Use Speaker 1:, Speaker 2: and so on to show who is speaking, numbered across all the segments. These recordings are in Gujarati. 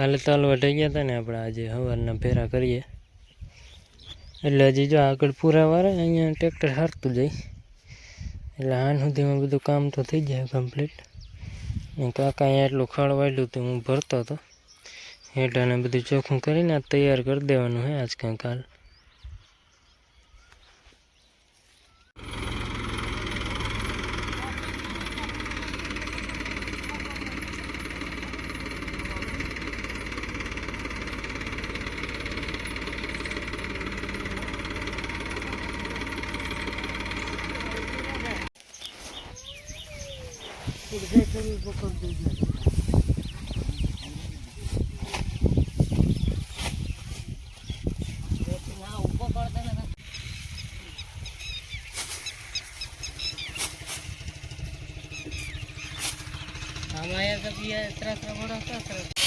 Speaker 1: કાલે તો હલવા થઈ ગયા હતા ને આપણે આજે સવારના ફેરા કરીએ. એટલે હજી જો આગળ પૂરા વારે અહીંયા ટ્રેક્ટર હારતું જાય. એટલે હાન સુધીમાં બધું કામ તો થઈ જાય કમ્પ્લીટ કાકા અહીંયા એટલું ખડ વાળ્યું હતું, હું ભરતો હતો. હેઠાને બધું ચોખ્ખું કરીને આ તૈયાર કરી દેવાનું હે આજ કાં કાલ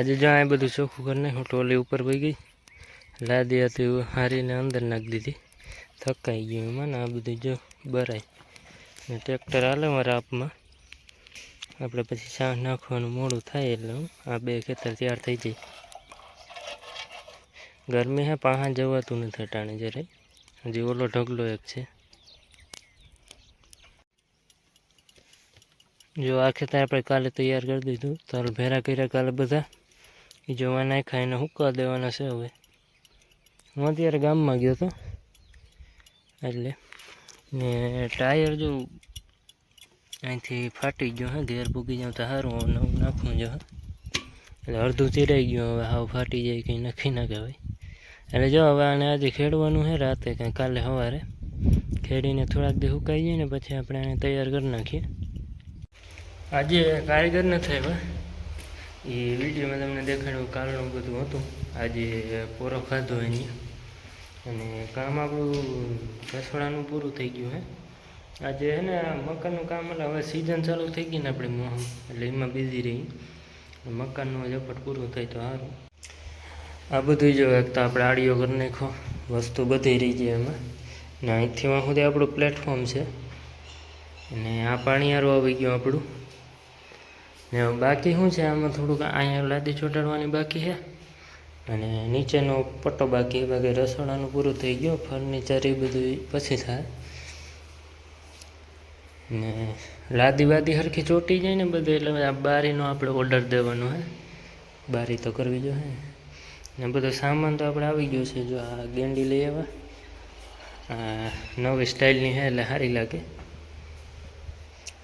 Speaker 1: આજે જો આ બધું ચોખ્ખું કરી નાખ્યું, ટોલી ઉપર વહી ગઈ. લાદી હતી હારીને અંદર નાખી દીધી. થકાઈ ગયું એમાં ને આ બધું જો બરાય. ને ટ્રેક્ટર હાલે મારા આપમાં. આપણે પછી સાંજ નાખવાનું મોડું થાય એટલે આ બે ખેતર તૈયાર થઈ જાય. ગરમી હે પાહા જવાતું નથી અટાણે જરાય. હજી ઓલો ઢગલો એક છે. જો આ ખેતર આપણે કાલે તૈયાર કરી દીધું. તલ ભેરા કર્યા કાલે બધા. એ જોવા નાખ્યા એને હુકવા દેવાના છે હવે. હું અત્યારે ગામમાં ગયો હતો એટલે ને ટાયર જો અહીંથી ફાટી ગયો હે, ઘેર પૂગી જાઉં તો સારું નવું નાખવું જો એટલે અડધું ચીરાઈ ગયું, હવે હાવ ફાટી જાય, કંઈ નખી ના કહેવાય. એટલે જો હવે આને આજે ખેડવાનું છે રાતે કંઈ કાલે સવારે. ખેડીને થોડાક દી સુકાઈ જાય ને પછી આપણે આને તૈયાર કરી નાખીએ. આજે કારીગર નથી આવ્યા. એ વિડીયોમાં તમને દેખાડ્યું કારણ બધું હતું. આજે પોરો ખાધો એની. અને કામ આપણું રસોડાનું પૂરું થઈ ગયું હે. આજે હે ને મકાનનું કામ એટલે હવે સિઝન ચાલુ થઈ ગઈ ને આપણે એટલે એમાં બિઝી રહી. મકાનનું ઝપટ પૂરું થાય તો સારું. આ બધું જો એક તો આપણે આડીઓ કરી નાખો વસ્તુ બધી રહી જાય એમાં. ને અહીંથી વાં સુધી આપણું પ્લેટફોર્મ છે. અને આ પાણી આરો આવી ગયું આપણું. ને બાકી શું છે? આમાં થોડુંક અહીંયા લાદી ચોટાડવાની બાકી છે. અને નીચેનો પટ્ટો બાકી બાકી રસોડાનું પૂરું થઈ ગયું. ફર્નિચર એ બધું પછી થાય. ને લાદી વાદી સરખી ચોટી જાય ને બધું, એટલે આ બારીનો આપણે ઓર્ડર દેવાનો હે. બારી તો કરવી જોઈએ. ને બધો સામાન તો આપણે આવી ગયો છે. જો આ ગેંડી લઈ આવ્યા. નવી સ્ટાઇલની છે એટલે સારી લાગે.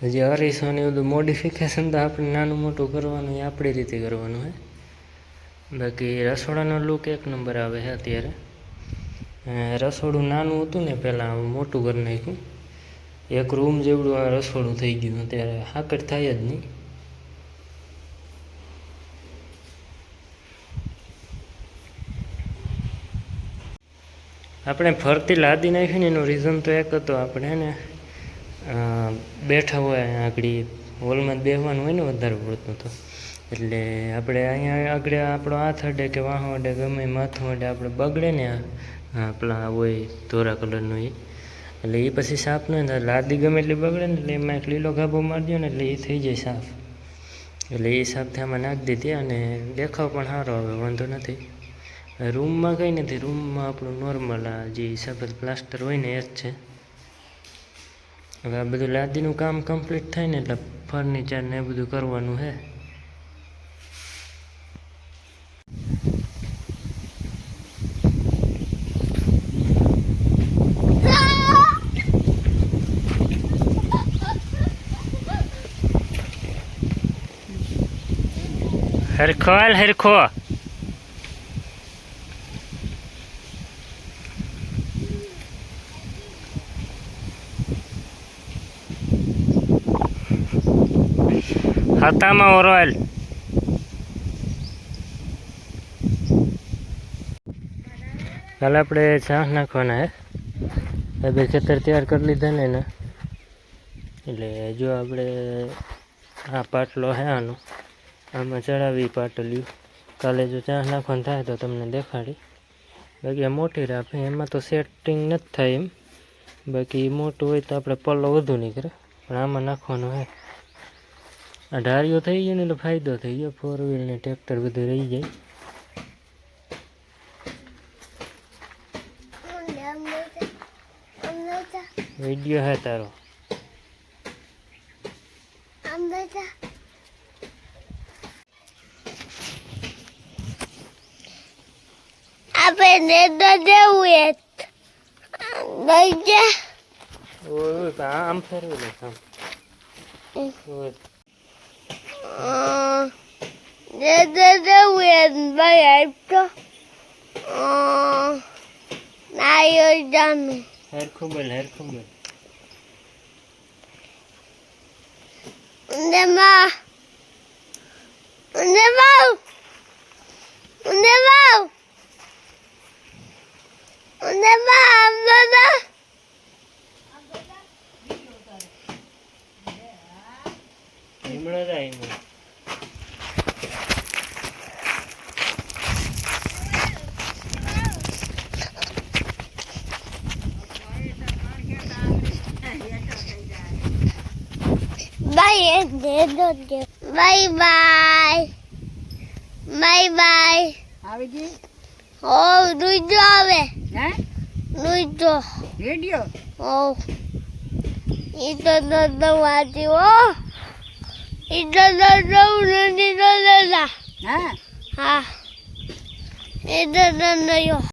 Speaker 1: હજી અરીસોને બધું મોડિફિકેશન તો આપણે નાનું મોટું કરવાનું એ આપણી રીતે કરવાનું હે. બાકી રસોડાનો લુક એક નંબર આવે છે અત્યારે. રસોડું નાનું હતું ને પહેલાં મોટું કરી નાખ્યું. એક રૂમ જેવડું આ રસોડું થઈ ગયું અત્યારે હાકર થાય જ નહીં. આપણે ફરતી લાદી નાખી ને એનું રીઝન તો એક હતો આપણે ને બેઠા હોય આગળ, હોલમાં જ બેસવાનું હોય ને વધારે પડતું તો. એટલે આપણે અહીંયા આગળ આપણો હાથ અડે કે વાહો અડે, ગમે માથું અડે, આપણે બગડે ને આ આ પેલા હોય ધોરા કલરનું એ. એટલે એ પછી સાફ ન થાય લાદી ગમે એટલી બગડે ને એટલે એમાં એક લીલો ગાભો મારી દો ને એટલે એ થઈ જાય સાફ. એટલે એ સાફથી આમાં નાખી દીધી અને દેખાવ પણ સારો આવે, વાંધો નથી. રૂમમાં કંઈ નથી, રૂમમાં આપણું નોર્મલ જે સફેદ પ્લાસ્ટર હોય ને એ જ છે. હવે આ બધું લાદીનું કામ કમ્પ્લીટ થાય ને એટલે ફર્નિચર ને એ બધું કરવાનું છે હરખો હાલ હરખો. હાથામાં ઓરો હાલ કાલે આપણે ચા નાખવાના હે. બે ખેતર તૈયાર કરી લીધા ને એને. એટલે જો આપણે આ પાટલો હે આનો, આમાં ચડાવી પાટલ્યું કાલે જો ચા નાખવાનું થાય તો તમને દેખાડી. બાકી મોટી રાખે એમાં તો સેટિંગ નથી થાય એમ. બાકી મોટું હોય તો આપણે પલ્લો વધુ નીકળે પણ આમાં નાખવાનું હે. આ ઢારીઓ થઈ ગયો ને એટલે ફાયદો થઈ ગયો. ફોર વ્હીલ ને ટ્રેક્ટર બધું રહી જાય. વીડિયો હે તારો.
Speaker 2: આપણે જવું એ.
Speaker 1: આમ ફેરવી આમ. ઓય
Speaker 2: જે તો જવું એ ભાઈ આપતો નાયો જાનું
Speaker 1: હેરખું બોલ હેરખું બોલ
Speaker 2: ને માં ને માં ને માં ને માં બાય બાય. Bye bye.
Speaker 3: આવી ગઈ?
Speaker 2: ઓ રૂજો આવે
Speaker 3: હે?
Speaker 2: રૂજો.
Speaker 3: રેડિયો?
Speaker 2: ઓ ઈ તો તો વાતી હો. ઈ તો તો નથી તો દાદા
Speaker 3: હા?
Speaker 2: હા. ઈ તો તો